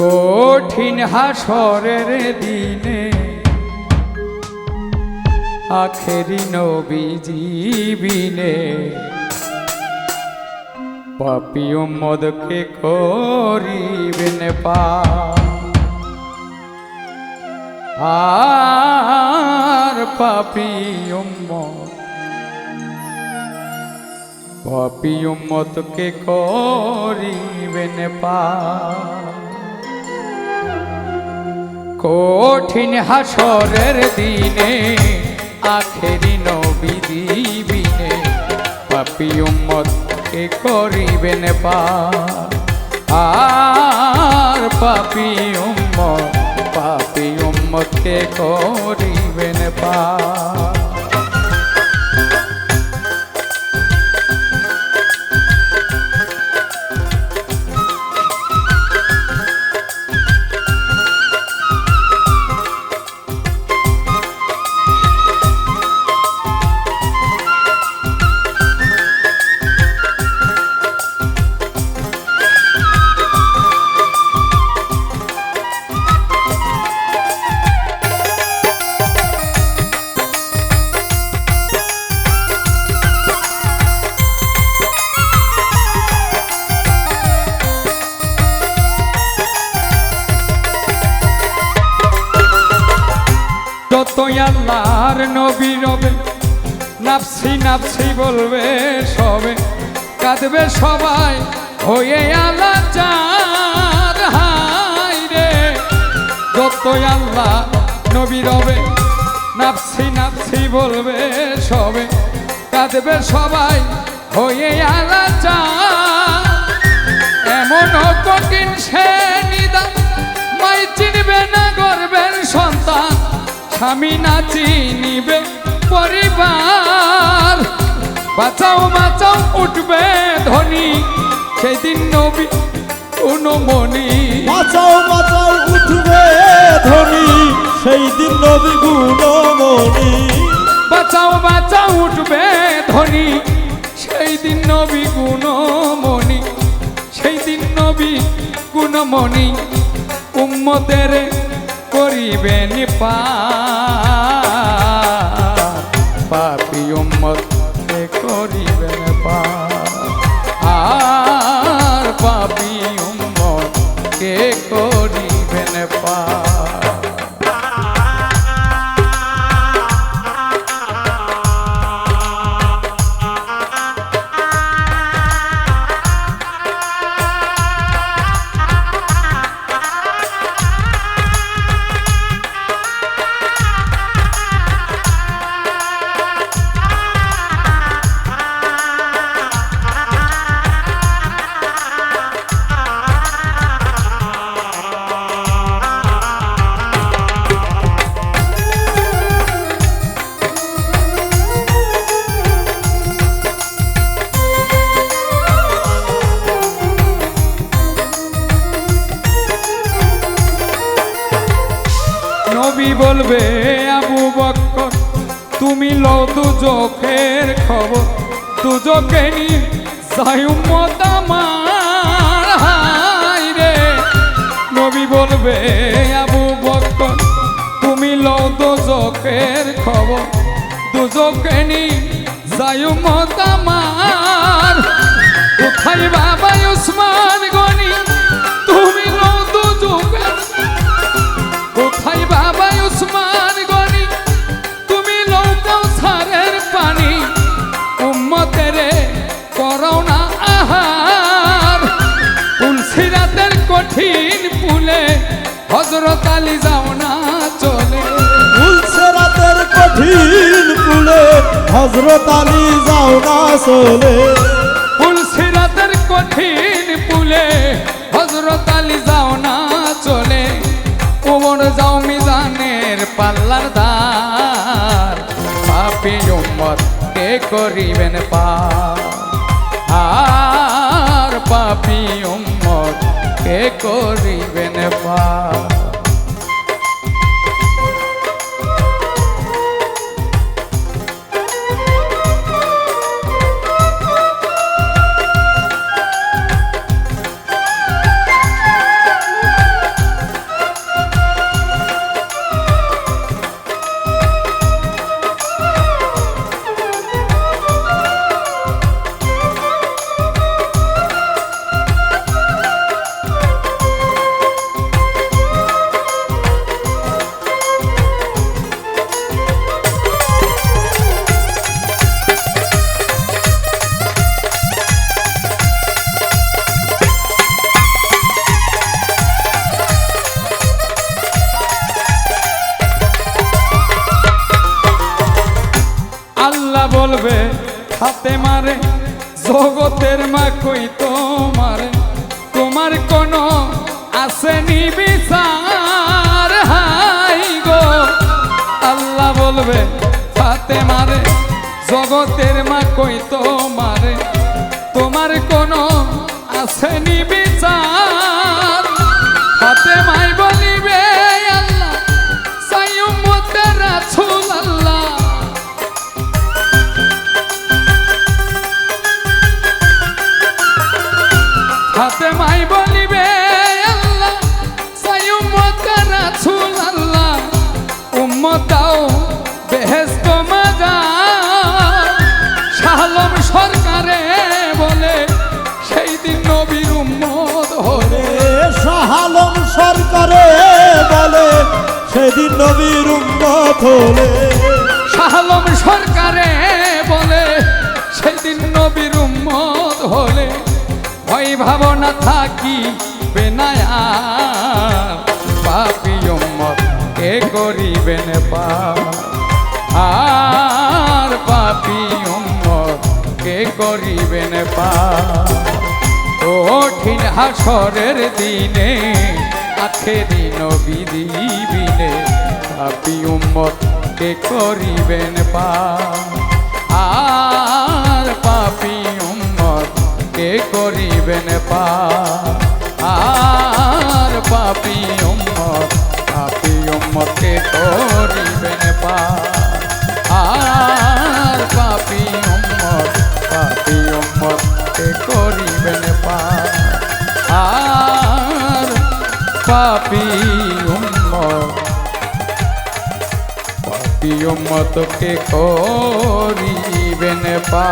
কঠিন হাসরের দিনে। আখেরি নবী জীবিনে পাপি উম্মদকে করিবেন পা। আর পাপি পাপি উম্মতকে করিবেন পা। কঠিন হাসরের দিনে, আখেরি নবী দিবিনে, পাপি উম্মতকে করিবেন পা আর পাপি উম্মত পাপি উম্মত কে করিবেন পা যতই আল্লাহর নবী রবে? নাপসি নাপসি বলবে সবে। কাঁদবে সবাই, হয়ে আলাচার হাই রে। যতই আল্লাহ নবী রবে নাপসি নাপসি বলবে সবে। কাঁদবে সবাই, হয়ে আলাচার এমন কঠিন সে নিদান, মাই চিনবে না গর্বের সন্তান। স্বামী না চিনিবে পরিবার। বাঁচাও বাঁচাও উঠবে ধনী সেদিন নবী অনুমনি। বাঁচাও বাঁচাও উঠবে ধনী সেই দিন নবী গুণমণি। বাঁচাও বাঁচাও উঠবে ধনী সেই দিন নবী গুণমণি। সেই দিন নবী গুণমণি। উম্মতের করিবেন পার পাপি উম্মতে লও খবর, দুজকে নিয়ে যাই উম্মত নবী বলবে, আবু বক্কর, তুমি লও দুজখের খবর, দুজকে নিয়ে যাই উম্মত কোথায় বাবা উসমান গনি? তুমি লও হজরত আলী যাও না চলে। তুলছে রাতের কঠিন পুলে হজরত আলী যাও না চলে। তুলসী রাতের কঠিন পুলে হজরত আলী যাও না চলে। ওমর যাও মিজানের পাল্লার দার পাপি উম্মত কে করিবেন পার আর পাপি উম্মত কে করিবেন পার হাতে মারে, জগতের মা কই তোমার? তোমার কোনো আসেনি বিচার, হাই গো। আল্লাহ বলবে, হাতে মারে, জগতের মা কই তোমার? তোমার কোনো আসেনি বিচার সেদিন নবীর উম্মত হলে। শাহলম সরকারে বলে, সেদিন নবীর উম্মত হলে। ভয় ভাবনা থাকি পাপি উম্মত কে করিবেন আর পাপি উম্মত কে করিবেন কঠিন হাসরের দিনে আখেরি নবী দিবিনে পাপি উম্মত কে করিবেন পা? আর পাপি উম্মত কে করিবেন পা? আর পাপি উম্মত পাপি উম্মত কে করিবেন পাপি উম্মত কে করিবেন পা